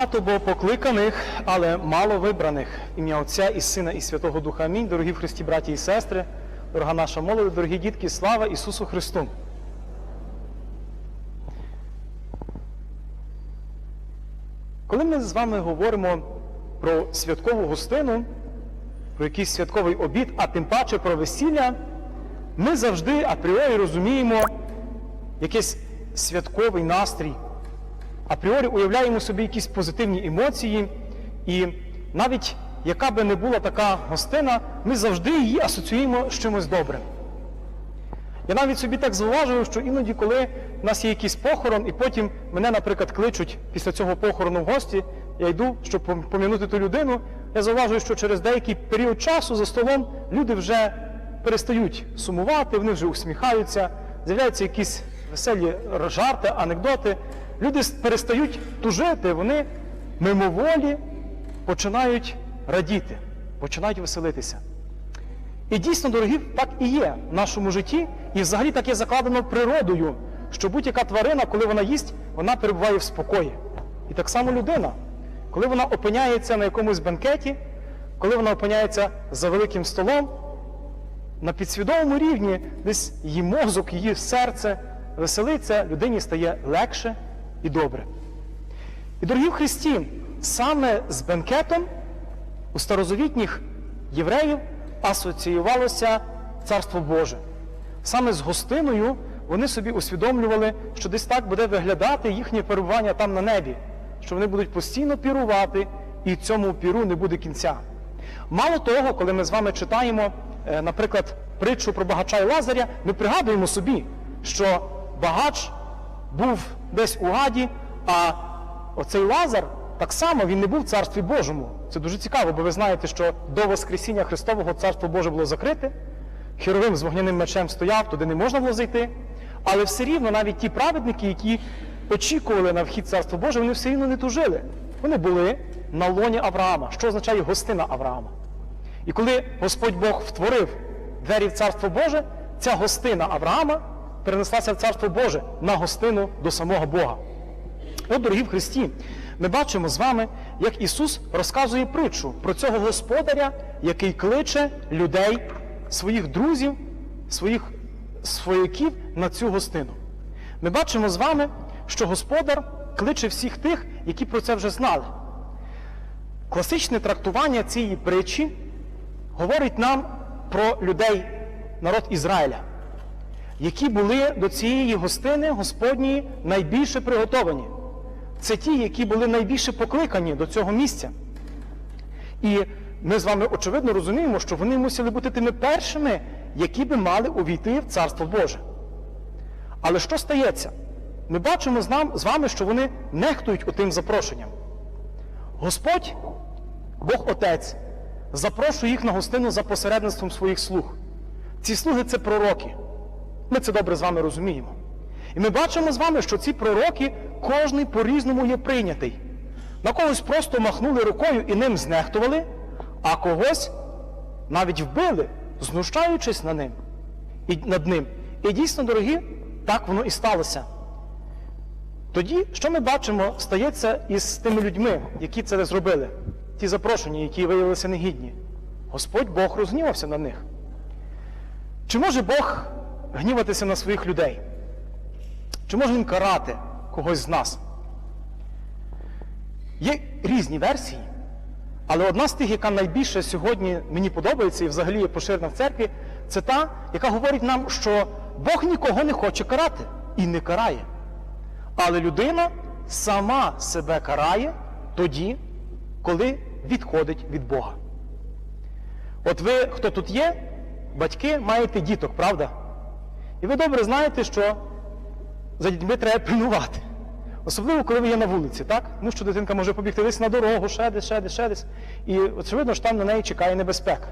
Багато бо покликаних, але мало вибраних. Ім'я Отця і Сина, і Святого Духа. Амінь. Дорогі в Христі, браті і сестри, дорога наша молодь, дорогі дітки, слава Ісусу Христу! Коли ми з вами говоримо про святкову гостину, про якийсь святковий обід, а тим паче про весілля, ми завжди апріорі розуміємо якийсь святковий настрій апріорі уявляємо собі якісь позитивні емоції, і навіть яка би не була така гостина, ми завжди її асоціюємо з чимось добрим. Я навіть собі так зауважую, що іноді, коли в нас є якийсь похорон, і потім мене, наприклад, кличуть після цього похорону в гості, я йду, щоб пом- пом'янути ту людину, я зауважую, що через деякий період часу за столом люди вже перестають сумувати, вони вже усміхаються, з'являються якісь веселі жарти, анекдоти. Люди перестають тужити, вони мимоволі починають радіти, починають веселитися. І дійсно, дорогі, так і є в нашому житті, і взагалі так є закладено природою, що будь-яка тварина, коли вона їсть, вона перебуває в спокої. І так само людина, коли вона опиняється на якомусь бенкеті, коли вона опиняється за великим столом, на підсвідомому рівні десь її мозок, її серце веселиться, людині стає легше і добре. І, дорогі в Христі, саме з бенкетом у старозавітніх євреїв асоціювалося Царство Боже. Саме з гостиною вони собі усвідомлювали, що десь так буде виглядати їхнє перебування там на небі, що вони будуть постійно пірувати, і цьому піру не буде кінця. Мало того, коли ми з вами читаємо, е, наприклад, притчу про багача і Лазаря, ми пригадуємо собі, що багач був десь у гаді, а оцей Лазар так само він не був в Царстві Божому. Це дуже цікаво, бо ви знаєте, що до Воскресіння Христового Царство Боже було закрите, херовим з вогняним мечем стояв, туди не можна було зайти. Але все рівно навіть ті праведники, які очікували на вхід в Царство Боже, вони все рівно не тужили. Вони були на лоні Авраама, що означає гостина Авраама. І коли Господь Бог втворив двері в Царство Боже, ця гостина Авраама перенеслася в Царство Боже на гостину до самого Бога. От, дорогі в Христі, ми бачимо з вами, як Ісус розказує притчу про цього господаря, який кличе людей, своїх друзів, своїх свояків на цю гостину. Ми бачимо з вами, що господар кличе всіх тих, які про це вже знали. Класичне трактування цієї притчі говорить нам про людей, народ Ізраїля, які були до цієї гостини Господньої найбільше приготовані. Це ті, які були найбільше покликані до цього місця. І ми з вами очевидно розуміємо, що вони мусили бути тими першими, які би мали увійти в Царство Боже. Але що стається? Ми бачимо з вами, що вони нехтують отим запрошенням. Господь, Бог Отець, запрошує їх на гостину за посередництвом своїх слуг. Ці слуги це пророки. Ми це добре з вами розуміємо. І ми бачимо з вами, що ці пророки кожний по-різному є прийнятий. На когось просто махнули рукою і ним знехтували, а когось навіть вбили, знущаючись на ним, і над ним. І дійсно, дорогі, так воно і сталося. Тоді, що ми бачимо, стається із тими людьми, які це зробили, ті запрошені, які виявилися негідні. Господь Бог розгнівався на них. Чи може Бог гніватися на своїх людей? Чи може він карати когось з нас? Є різні версії, але одна з тих, яка найбільше сьогодні мені подобається і взагалі є поширена в церкві, це та, яка говорить нам, що Бог нікого не хоче карати і не карає. Але людина сама себе карає тоді, коли відходить від Бога. От ви, хто тут є, батьки, маєте діток, правда? І ви добре знаєте, що за дітьми треба пильнувати. Особливо, коли ви є на вулиці, так? Ну, що дитинка може побігти десь на дорогу, ще десь, ще десь, ще десь. І очевидно, що там на неї чекає небезпека.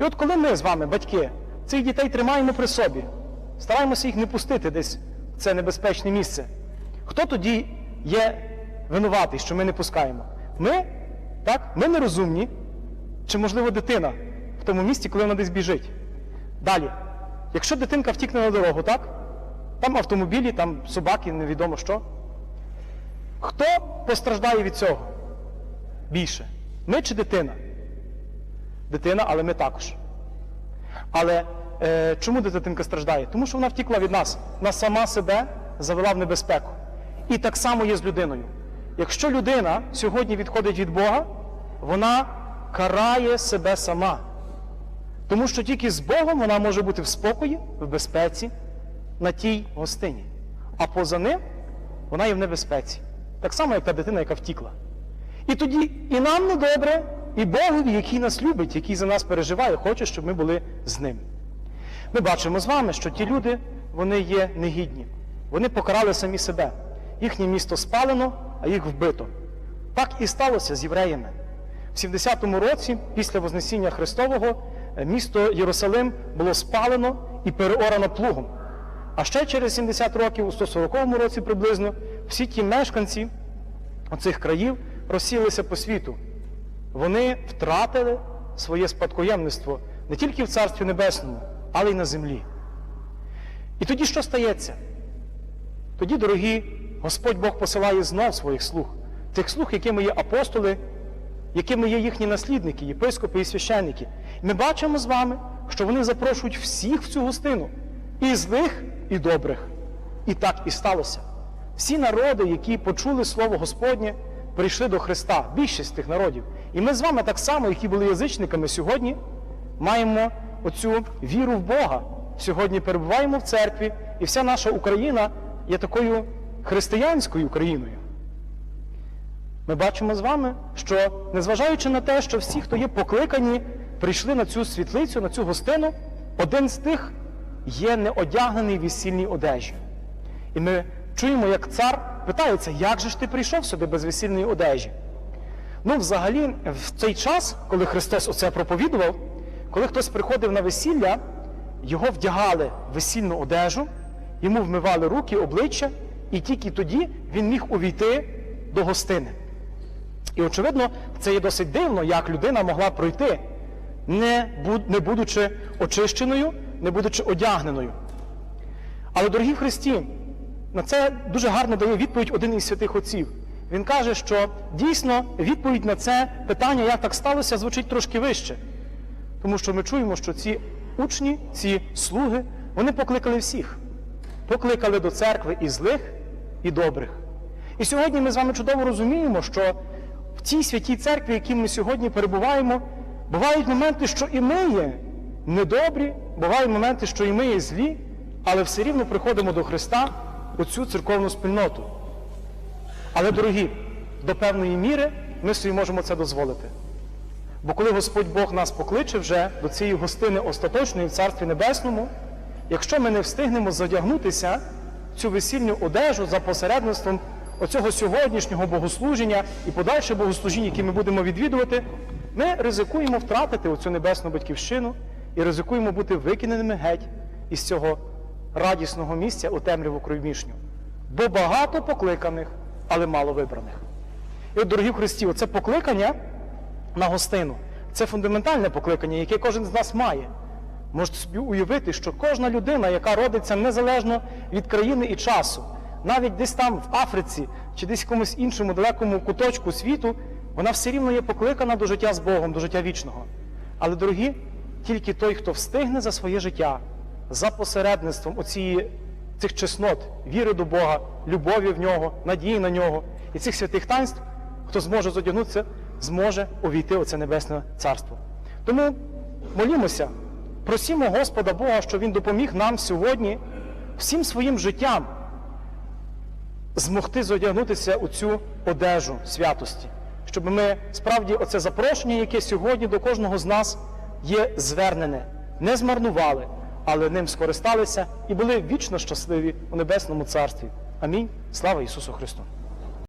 І от коли ми з вами, батьки, цих дітей тримаємо при собі, стараємося їх не пустити десь в це небезпечне місце, хто тоді є винуватий, що ми не пускаємо? Ми, так? Ми нерозумні, чи, можливо, дитина в тому місці, коли вона десь біжить. Далі, якщо дитинка втікне на дорогу, так? Там автомобілі, там собаки, невідомо що. Хто постраждає від цього? Більше? Ми чи дитина? Дитина, але ми також. Але е, чому дитинка страждає? Тому що вона втікла від нас. Вона сама себе завела в небезпеку. І так само є з людиною. Якщо людина сьогодні відходить від Бога, вона карає себе сама. Тому що тільки з Богом вона може бути в спокої, в безпеці на тій гостині. А поза ним вона є в небезпеці. Так само, як та дитина, яка втікла. І тоді і нам недобре, і Богові, який нас любить, який за нас переживає, хоче, щоб ми були з ним. Ми бачимо з вами, що ті люди, вони є негідні. Вони покарали самі себе. Їхнє місто спалено, а їх вбито. Так і сталося з євреями. В 70-му році, після Вознесіння Христового, місто Єрусалим було спалено і переорано плугом. А ще через 70 років, у 140 році приблизно, всі ті мешканці оцих країв розсілися по світу. Вони втратили своє спадкоємництво не тільки в Царстві Небесному, але й на землі. І тоді що стається? Тоді, дорогі, Господь Бог посилає знов своїх слуг, тих слуг, якими є апостоли, якими є їхні наслідники, єпископи і священники. Ми бачимо з вами, що вони запрошують всіх в цю гостину, і злих, і добрих. І так і сталося. Всі народи, які почули Слово Господнє, прийшли до Христа, більшість тих народів. І ми з вами так само, які були язичниками сьогодні, маємо оцю віру в Бога. Сьогодні перебуваємо в церкві, і вся наша Україна є такою християнською країною. Ми бачимо з вами, що незважаючи на те, що всі, хто є покликані, прийшли на цю світлицю, на цю гостину, один з тих є неодягнений весільній одежі. І ми чуємо, як цар питається, як же ж ти прийшов сюди без весільної одежі? Ну, взагалі, в цей час, коли Христос оце проповідував, коли хтось приходив на весілля, його вдягали в весільну одежу, йому вмивали руки, обличчя, і тільки тоді він міг увійти до гостини. І, очевидно, це є досить дивно, як людина могла пройти, не, буд- не будучи очищеною, не будучи одягненою. Але, дорогі Христі, на це дуже гарно дає відповідь один із святих отців. Він каже, що дійсно відповідь на це питання, як так сталося, звучить трошки вище. Тому що ми чуємо, що ці учні, ці слуги, вони покликали всіх. Покликали до церкви і злих, і добрих. І сьогодні ми з вами чудово розуміємо, що в цій святій церкві, в якій ми сьогодні перебуваємо, бувають моменти, що і ми є недобрі, бувають моменти, що і ми є злі, але все рівно приходимо до Христа у цю церковну спільноту. Але, дорогі, до певної міри ми собі можемо це дозволити. Бо коли Господь Бог нас покличе вже до цієї гостини остаточної в Царстві Небесному, якщо ми не встигнемо задягнутися цю весільну одежу за посередництвом оцього сьогоднішнього богослуження і подальше богослужіння, які ми будемо відвідувати, ми ризикуємо втратити оцю небесну батьківщину і ризикуємо бути викиненими геть із цього радісного місця у темряву кровмішню. Бо багато покликаних, але мало вибраних. І от, дорогі Христі, оце покликання на гостину це фундаментальне покликання, яке кожен з нас має. Можете собі уявити, що кожна людина, яка родиться незалежно від країни і часу, навіть десь там в Африці чи десь в якомусь іншому далекому куточку світу, вона все рівно є покликана до життя з Богом, до життя вічного. Але, дорогі, тільки той, хто встигне за своє життя, за посередництвом оцієї, цих чеснот, віри до Бога, любові в нього, надії на нього і цих святих таїнств, хто зможе задягнутися, зможе увійти у це небесне царство. Тому молімося, просімо Господа Бога, щоб Він допоміг нам сьогодні всім своїм життям змогти зодягнутися у цю одежу святості, щоб ми справді оце запрошення, яке сьогодні до кожного з нас є звернене, не змарнували, але ним скористалися і були вічно щасливі у Небесному Царстві. Амінь. Слава Ісусу Христу!